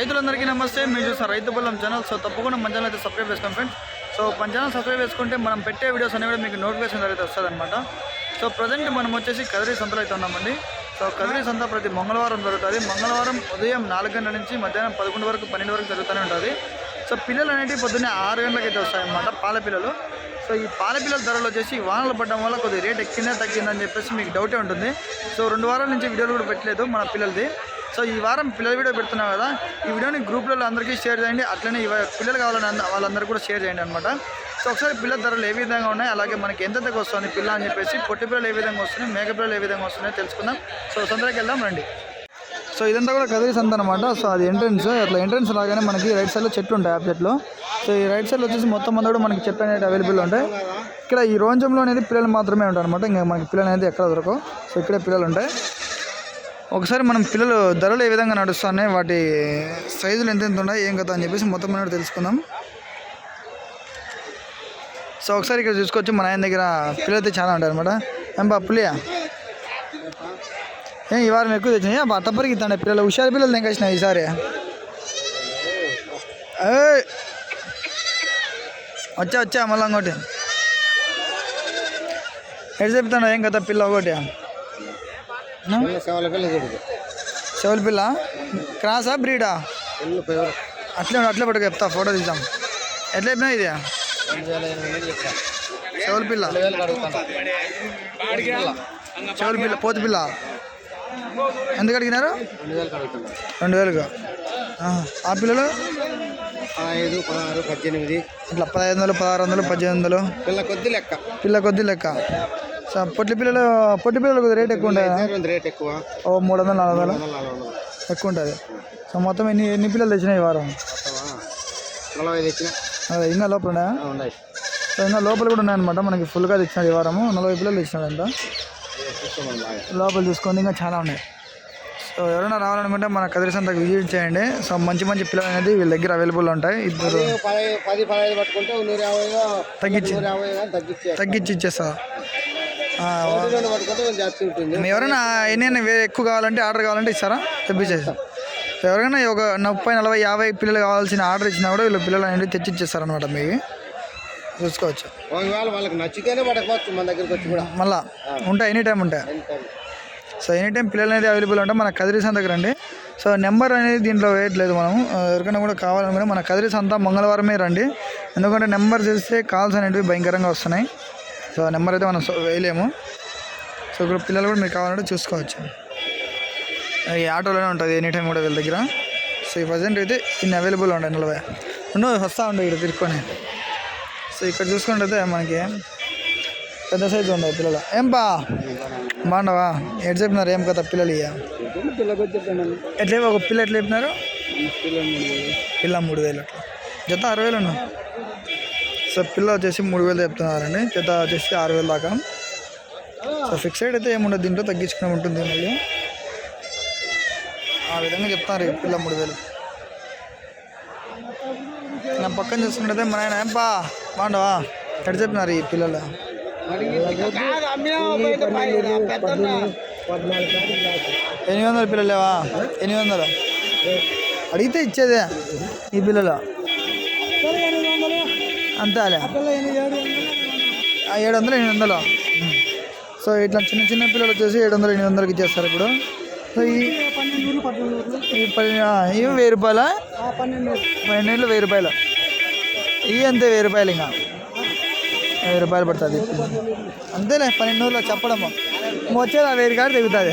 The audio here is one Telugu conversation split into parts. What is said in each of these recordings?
రైతులందరికీ నమస్తే. మీరు చూసిన రైతు బలం ఛానల్. సో తప్పకుండా మన ఛానల్ అయితే సబ్స్క్రైబ్ చేసుకోండి ఫ్రెండ్స్. సో మన ఛానల్ సబ్స్క్రైబ్ చేసుకుంటే మనం పెట్టే వీడియోస్ అనేవి కూడా మీకు నోటిఫికేషన్ అయితే వస్తుంది అనమాట సో ప్రజెంట్ మనం వచ్చేసి కదిరి సంతలో అయితే ఉన్నామండి. సో కదిరి సంత ప్రతి మంగళవారం జరుగుతుంది. మంగళవారం ఉదయం నాలుగు గంటల నుంచి మధ్యాహ్నం పదకొండు వరకు పన్నెండు వరకు జరుగుతూనే ఉంటుంది. సో పిల్లలు అనేవి పొద్దున్నే ఆరు గంటలకు అయితే వస్తాయన్నమాట. పాల పిల్లలు. సో ఈ పాలపిల్లల ధరలు వచ్చేసి వానలు పడడం వల్ల కొద్దిగా రేట్ ఎక్కిందా తగ్గిందని చెప్పేసి మీకు డౌటే ఉంటుంది. సో రెండు వారాల నుంచి వీడియోలు కూడా పెట్టలేదు మన పిల్లలది. సో ఈ వారం పిల్లల వీడియో పెడుతున్నాం కదా ఈ వీడియోని గ్రూప్లలో అందరికీ షేర్ చేయండి అట్లనే ఈ పిల్లలు కావాలని అంద- వాళ్ళందరూ కూడా షేర్ చేయండి అనమాట సో ఒకసారి పిల్లల ధరలు ఏ విధంగా ఉన్నాయి అలాగే మనకి ఎంత వస్తుంది పిల్ల అని చెప్పేసి పొట్టి పిల్లలు ఏ విధంగా వస్తున్నాయి మేక పిల్లలు ఏ విధంగా వస్తున్నాయో తెలుసుకుందాం. సో తొందరకి వెళ్దాం రండి. సో ఇదంతా కూడా కదిరి సంత అనమాట సో అది ఎంట్రన్స్ అట్లా ఎంట్రన్స్ లాగానే మనకి రైట్ సైడ్లో చెట్లు ఉంటాయి ఆ చెట్లు. సో ఈ రైట్ సైడ్లో వచ్చేసి మొత్తం అంతా కూడా మనకి చెట్లు అనేది అవైలబుల్ ఉంటాయి. ఇక్కడ ఈ రోజంలో అనేది పిల్లలు మాత్రమే ఉంటాయి అనమాట ఇంకా మనకి పిల్లలు అనేది ఎక్కడ దొరకవు. సో ఇక్కడే పిల్లలు ఉంటాయి. ఒకసారి మనం పిల్లలు ధరలు ఏ విధంగా నడుస్తున్నాయి వాటి సైజులు ఎంతెంత ఉన్నాయి ఏం కదా అని చెప్పేసి మొత్తం అనేది తెలుసుకుందాం. సో ఒకసారి ఇక్కడ చూసుకోవచ్చు మన ఆయన దగ్గర పిల్లలు అయితే చాలా ఉంటాయి అనమాట ఏం బా పులియా? ఏం ఈ వారం ఎక్కువ తెచ్చినాయి బా తప్పరికి ఇస్తాండే పిల్లలు హుషారు పిల్లలు తెంకొచ్చినాయి ఈసారి ఏయ్! వచ్చా వచ్చా మళ్ళీ ఇంకోటి ఎటు చెప్తాను ఏం కదా పిల్ల ఒకటి సేవల పిల్ల చూడు చెవుల పిల్ల క్రాసా బ్రీడా పిల్లలు ఫేవరెట్ అట్లే ఉండు, అట్లే పట్టుకు చెప్తా ఫోటో తీద్దాం ఎట్లా చెప్పినా ఇది రెండు వేల ఎనిమిది వందలు చెప్తా చెవుల పిల్ల రెండు వేలకు అడుగుతాను పిల్ల చెవుల పిల్ల పోతు పిల్ల ఎందుకు అడిగినారు రెండు వేలుగా. ఆ పిల్లలు? పదహైదు పదహారు పద్దెనిమిది. ఇట్లా పదహైదు వందలు పదహారు వందలు పద్దెనిమిది వందలు. పిల్ల కొద్ది లెక్క. పిల్ల కొద్ది లెక్క. సో పొట్టి పిల్లలు పొట్టి పిల్లలకు రేట్ ఎక్కువ ఉంటుంది? రేట్ ఎక్కువ. ఓ మూడు వందలు నాలుగు వందలు? ఎక్కువ ఉంటుంది. సో మొత్తం ఎన్ని ఎన్ని పిల్లలు తెచ్చినాయి ఈ వారం? నలభై తెచ్చిన. అదే ఇంకా లోపల ఉన్నాయా? ఆ, ఉన్నాయి. సో ఇంకా లోపల కూడా ఉన్నాయన్నమాట. మనకి ఫుల్గా తెచ్చినాడు ఈ వారము. నలభై పిల్లలు తెచ్చినాడంట. లోపల చూసుకోండి ఇంకా చాలా ఉన్నాయి. సో ఎవరైనా రావాలనుకుంటే మన కదిరి సంతకు విజిట్ చేయండి. సో మంచి మంచి పిల్లలు అనేది వీళ్ళ దగ్గర అవైలబుల్ ఉంటాయి. ఇద్దరు పది పదహైదు పట్టుకుంటే తగ్గించి తగ్గించే ఇచ్చేస్తా. ఎవరైనా ఎన్ని వేరే ఎక్కువ కావాలంటే ఆర్డర్ కావాలంటే ఇస్తారా? తెప్పించేస్తాం. సో ఎవరైనా ఒక ముప్పై నలభై యాభై పిల్లలు కావాల్సిన ఆర్డర్ ఇచ్చినా కూడా వీళ్ళు పిల్లలు అనేది తెచ్చి ఇచ్చేస్తారనమాట మీకు చూసుకోవచ్చు. ఒకవేళ వాళ్ళకి నచ్చితేనే పడకపోవచ్చు మన దగ్గరికి వచ్చి కూడా. మళ్ళా ఉంటాయి ఎనీ టైం ఉంటాయి. సో ఎనీ టైం పిల్లలు అనేది అవైలబుల్ ఉంటాయి మన కదిరి సంతకు రండి సో నెంబర్ అనేది దీంట్లో వేయట్లేదు మనం. ఎవరికైనా కూడా కావాలనుకుంటే మన కదిరి సంత మంగళవారమే రండి. ఎందుకంటే నెంబర్ చేస్తే కాల్స్ అనేవి భయంకరంగా వస్తున్నాయి. సో నెంబర్ అయితే మనం వేయలేము. సో ఇప్పుడు పిల్లలు కూడా మీరు కావాలంటే చూసుకోవచ్చు. ఈ ఆటోలోనే ఉంటుంది ఎనీ టైం కూడా వీళ్ళ దగ్గర. సో ఈ ప్రజెంట్ అయితే ఇన్ని అవైలబుల్ ఉంటాయి నలభై. ఉండో వస్తూ ఉండే ఇక్కడ తిరుక్కొని. సో ఇక్కడ చూసుకుంటే మనకి పెద్ద సైజు ఉండవు పిల్లలు. ఏం బా బాగుండవా ఎటు చెప్పినారు ఏం కదా పిల్లలు ఇయ్య. ఎట్లే ఒక పిల్ల ఎట్లా చెప్పినారు? పిల్ల మూడు వేలు అట్లా. జత ఆరు వేలు ఉన్నాయి సో పిల్ల వచ్చేసి మూడు వేలు చెప్తున్నారండి జత వచ్చేసి ఆరు వేలు దాకా. సో ఫిక్స్డ్ అయితే ఏముండదు దీంట్లో తగ్గించుకునే ఉంటుంది మళ్ళీ. ఆ విధంగా చెప్తున్నారు పిల్ల మూడు వేలు. నా పక్కన చూసుకుంటే మన ఆయన ఏం బాగుండవా ఎటు చెప్పినారు ఈ పిల్లలు? ఎనిమిది వందల పిల్లలు లేవా? ఎనిమిది వందలు? అడిగితే ఇచ్చేదే ఈ పిల్లలు. అంతేలే ఏడు వందలు ఎనిమిది వందలు. సో ఇట్లా చిన్న చిన్న పిల్లలు వచ్చేసి ఏడు వందలు ఎనిమిది వందలకి ఇచ్చేస్తారు ఇప్పుడు. సో ఈ ఇవి వెయ్యి రూపాయల? పన్నెండు. వెయ్యి రూపాయలు. ఇవి అంతే వెయ్యి రూపాయలు ఇంకా. వెయ్యి రూపాయలు పడుతుంది. అంతేలే పన్నెండు రోజులు చెప్పడము వచ్చేది ఆ వెయ్యి కాడ తెగుతుంది.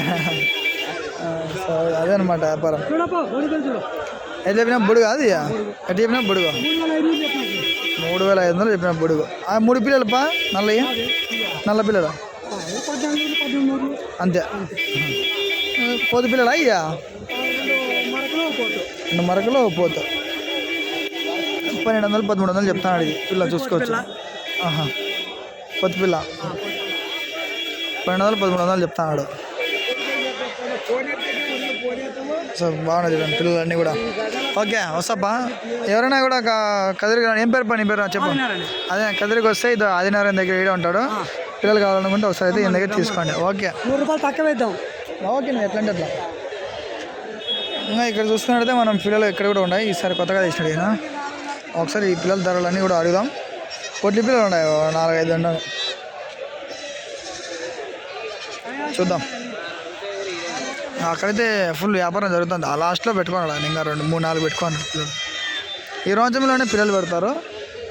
సో అదే అనమాట వ్యాపారం. ఎట్లా చెప్పినా బుడుగు అది ఎట్లా చెప్పినా బుడుగు. మూడు వేల ఐదు వందలు చెప్పిన బుడుగు. ఆ మూడు పిల్లలు పా నల్ల పిల్లలు? అంతే. పోతు పిల్లలు అయ్యా రెండు మరకలో పోతు. పన్నెండు వందలు పదమూడు వందలు చెప్తాను ఇది. పిల్ల చూసుకోవచ్చు. ఆహా. పొత్తు పిల్ల. పన్నెండు వందలు పదమూడు వందలు చెప్తాడు సో బాగున్నది చూడండి పిల్లలన్నీ కూడా. ఓకే వస్తాపా ఎవరైనా కూడా కదిరి ఏం పేరు పని పేరు? చెప్పు. అదే కదిరికి వస్తే ఇది ఆదినారాయణ దగ్గర ఈడే ఉంటాడు. పిల్లలు కావాలనుకుంటే ఒకసారి అయితే ఈయన దగ్గర తీసుకోండి. ఓకే. నూరు రూపాయలు తక్కువ వేద్దాం ఓకే ఎట్లా అంటే అట్లా. ఇంకా ఇక్కడ చూసుకున్నట్టయితే మనం పిల్లలు ఇక్కడ కూడా ఉన్నాయి ఈసారి కొత్తగా తెచ్చినాడు ఈయన. ఒకసారి ఈ పిల్లల ధరలన్నీ కూడా అడుగుదాం. పొట్టి పిల్లలు ఉన్నాయి నాలుగైదు ఉన్నాయి చూద్దాం. అక్కడైతే ఫుల్ వ్యాపారం జరుగుతుంది. ఆ లాస్ట్లో పెట్టుకున్నాడు? ఆయన ఇంకా రెండు మూడు నాలుగు పెట్టుకున్నాడు పిల్లలు. ఈ రోజంలోనే పిల్లలు పెడతారు.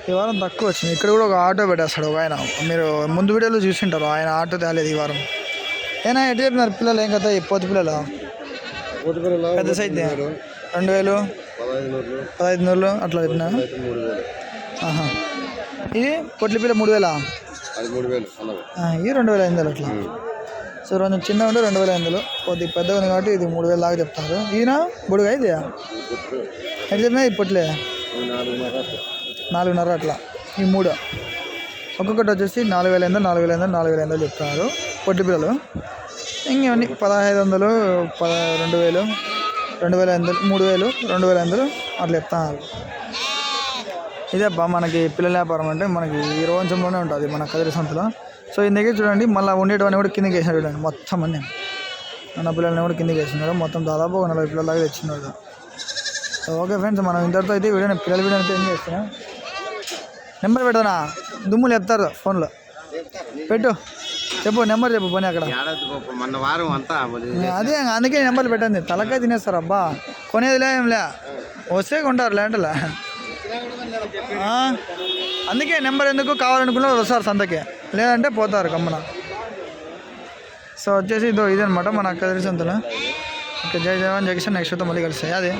ఈ వారం తక్కువ వచ్చింది. ఇక్కడ కూడా ఒక ఆటో పెట్టేస్తాడు ఒక ఆయన. మీరు ముందు వీడియోలో చూసింటారు. ఆయన ఆటో తేలేదు ఈ వారం. ఏనా ఎటు చెప్పినారు పిల్లలు? ఏం కదా పొద్దు పిల్లలు? పెద్ద సైజ్ రెండు వేలు. పదహైదు నూరులు. నూరులు అట్లా వేలు. ఆహా. ఇది పొట్లి పిల్ల మూడు వేలా? ఇది రెండు వేల ఐదు వందలు అట్లా. సో కొంచెం చిన్న ఉంటే రెండు వేల ఐదు వందలు. కొద్దిగా పెద్దగా ఉంది కాబట్టి ఇది మూడు వేల దాకా చెప్తారు. ఈయన బుడుగా ఇది ఎట్లా చెప్పినా ఇది పొట్లే? నాలుగున్నర అట్లా. ఈ మూడు. ఒక్కొక్కటి వచ్చేసి నాలుగు వేల ఎనిమిది నాలుగు వేల ఎనిమిది నాలుగు వేల ఎనిమిది చెప్తున్నారు పొట్టి పిల్లలు. ఇంకేమన్నీ పదహైదు వందలు పద రెండు వేలు. రెండు వేల ఎనిమిది మూడు వేలు రెండు వేల ఎనిమిది అట్లా చెప్తున్నారు. ఇదే అబ్బా మనకి పిల్లల వ్యాపారం అంటే మనకి ఈ రోజంలోనే ఉంటుంది మన కదిరి సంతలో. సో ఈ దగ్గర చూడండి మళ్ళీ ఉండేటువంటి కూడా కిందకి వేసినాడు చూడండి మొత్తం అన్నీ. మన పిల్లల్ని కూడా కిందకి వేసినాడు మొత్తం దాదాపు ఒక నలభై పిల్లల దాకా తెచ్చినాడు సో ఓకే ఫ్రెండ్స్ మనం ఇంతటితో అయితే ఈ వీడియో పిల్లల వీడియో అయితే ఏం చేస్తున్నాం. నెంబర్ పెడతానా? దుమ్ములు చెప్తారు ఫోన్లో. పెట్టు. చెప్పు నెంబర్ చెప్పు పోనీ అక్కడ. మొన్న వారం అంతా అదే అందుకే నెంబర్లు పెట్టండి. తలకాయ తినేస్తారు అబ్బా. కొనేదిలే ఏంలే వస్తే కొంటారు లేంటలే అందుకే నెంబర్ ఎందుకు కావాలనుకున్న వస్తారు సంతకి. లేదంటే పోతారు కమ్మన. సో వచ్చేసి ఇదో ఇదనమాట మన కదిరి సంతలో. ఓకే జై జవాన్ జగన్ నెక్స్ట్ మళ్ళీ కలిసాయి అదే.